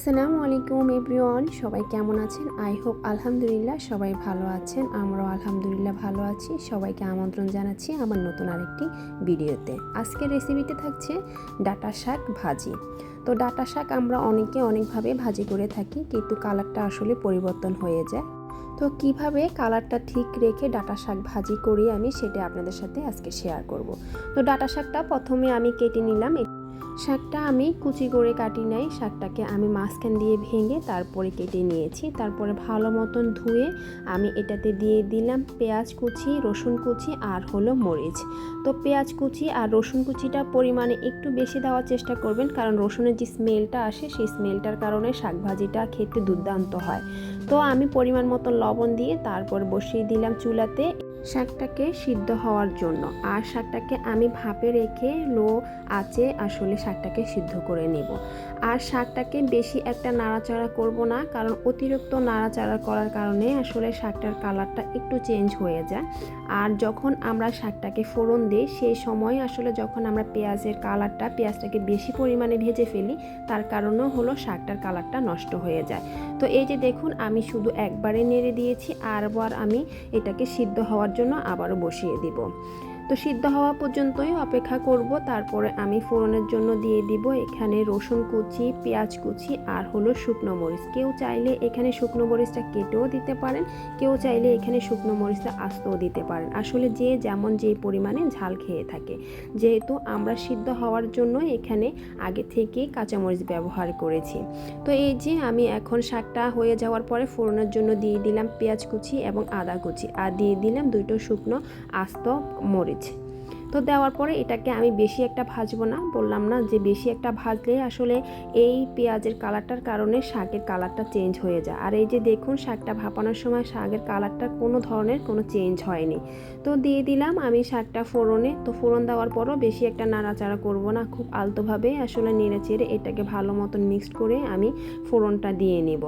আসসালামু আলাইকুম এভরিওয়ান, সবাই কেমন আছেন? আই হোপ আলহামদুলিল্লাহ সবাই ভালো আছেন। আমরাও আলহামদুলিল্লাহ ভালো আছি। সবাইকে আমন্ত্রণ জানাচ্ছি আমার নতুন আরেকটি ভিডিওতে। আজকের রেসিপিতে থাকছে ডাটা শাক ভাজি। তো ডাটা শাক আমরা অনেকে অনেকভাবে ভাজি করে থাকি, কিন্তু কালারটা আসলে পরিবর্তন হয়ে যায়। তো কীভাবে কালারটা ঠিক রেখে ডাটা শাক ভাজি করি আমি, সেটা আপনাদের সাথে আজকে শেয়ার করব। তো ডাটা শাকটা প্রথমে আমি কেটে নিলাম। শাকটা আমি কুচি করে কাটি নাই, শাকটাকে আমি মাঝখান দিয়ে ভেঙে তারপরে কেটে নিয়েছি। তারপরে ভালো মতন ধুয়ে আমি এটাতে দিয়ে দিলাম পেঁয়াজ কুচি, রসুন কুচি আর হলো মরিচ। তো পেঁয়াজ কুচি আর রসুন কুচিটা পরিমাণে একটু বেশি দেওয়ার চেষ্টা করবেন, কারণ রসুনের যে স্মেলটা আসে, সেই স্মেলটার কারণে শাক ভাজিটা খেতে দুর্দান্ত হয়। তো আমি পরিমাণ মতন লবণ দিয়ে তারপর বসিয়ে দিলাম চুলাতে। শাকটাকে সিদ্ধ হওয়ার জন্য। আর শাকটাকে আমি ভাপে রেখে লো আঁচে আসলে শাকটাকে সিদ্ধ করে নেব। আর শাকটাকে বেশি একটা নাড়াচাড়া করব না, কারণ অতিরিক্ত নাড়াচাড়া করার কারণে আসলে শাকটার কালারটা একটু চেঞ্জ হয়ে যায়। আর যখন আমরা শাকটাকে ফোড়ন দিই, সেই সময় আসলে যখন আমরা পেঁয়াজের কালারটা, পেঁয়াজটাকে বেশি পরিমাণে ভেজে ফেলি, তার কারণেও হলো শাকটার কালারটা নষ্ট হয়ে যায়। তো এই যে দেখুন, আমি শুধু একবারে নেড়ে দিয়েছি, আরবার আমি এটাকে সিদ্ধ হওয়ার জন্য আবারও বসিয়ে দিব। তো সিদ্ধ হওয়া পর্যন্তই অপেক্ষা করব। তারপরে আমি ফোড়নের জন্য দিয়ে দিব এখানে রসুন কুচি, পেঁয়াজ কুচি আর হলো শুকনো মরিচ। কেউ চাইলে এখানে শুকনো মরিচটা কেটেও দিতে পারেন, কেউ চাইলে এখানে শুকনো মরিচটা আস্তেও দিতে পারেন। আসলে যে যেমন যে পরিমাণে ঝাল খেয়ে থাকে। যেহেতু আমরা সিদ্ধ হওয়ার জন্য এখানে আগে থেকেই কাঁচামরিচ ব্যবহার করেছি। তো এই যে আমি এখন শাকটা হয়ে যাওয়ার পরে ফোড়নের জন্য দিয়ে দিলাম পেঁয়াজ কুচি এবং আদা কুচি। আর দিয়ে দিলাম দুটো শুকনো আস্ত মরিচ। пам'ять. তো দেওয়ার পরে এটাকে আমি বেশি একটা ভাজবো না। বললাম না যে বেশি একটা ভাজলে আসলে এই পেঁয়াজের কালারটার কারণে শাকের কালারটা চেঞ্জ হয়ে যায়। আর এই যে দেখুন শাকটা ভাপানোর সময় শাকের কালারটা কোনো ধরনের কোনো চেঞ্জ হয়নি। তো দিয়ে দিলাম আমি শাকটা ফোড়নে। তো ফোড়ন দেওয়ার পরও বেশি একটা নাড়াচাড়া করব না। খুব আলতোভাবে আসলে নেড়ে চেড়ে এটাকে ভালো মতন মিক্সড করে আমি ফোড়নটা দিয়ে নেব।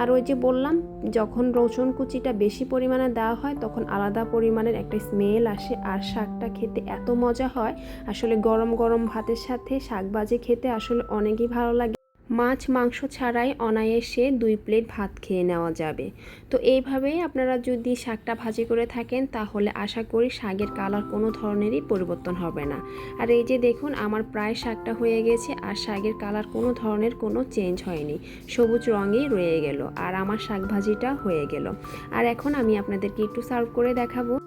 আর ওই যে বললাম, যখন রসুন কুচিটা বেশি পরিমাণে দেওয়া হয় তখন আলাদা পরিমাণের একটা স্মেল আসে। আর শাকটা খেতে এত মজা হয়। আসলে গরম গরম ভাতের সাথে শাক ভাজি খেতে আসলে অনেকই ভালো লাগে। মাছ মাংস ছাড়াই অনায়াসে দুই প্লেট ভাত খেয়ে নেওয়া যাবে। তো এইভাবেই আপনারা যদি শাকটা ভাজি করে থাকেন, তাহলে আশা করি শাকের কালার কোনো ধরনেরই পরিবর্তন হবে না। আর এই যে দেখুন, আমার প্রায় শাকটা হয়ে গেছে, আর শাকের কালার কোনো ধরনের কোনো চেঞ্জ হয়নি। সবুজ রঙেই রয়ে গেল, আর আমার শাক ভাজিটা হয়ে গেল। আর এখন আমি আপনাদেরকে একটু সার্ভ করে দেখাবো।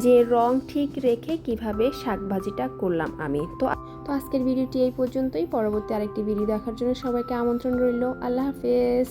যে রং ঠিক রেখে কীভাবে শাকভাজিটা করলাম আমি। তো তো আজকের ভিডিওটি এই পর্যন্তই। পরবর্তী আরেকটি ভিডিও দেখার জন্য সবাইকে আমন্ত্রণ রইল। আল্লাহ হাফেজ।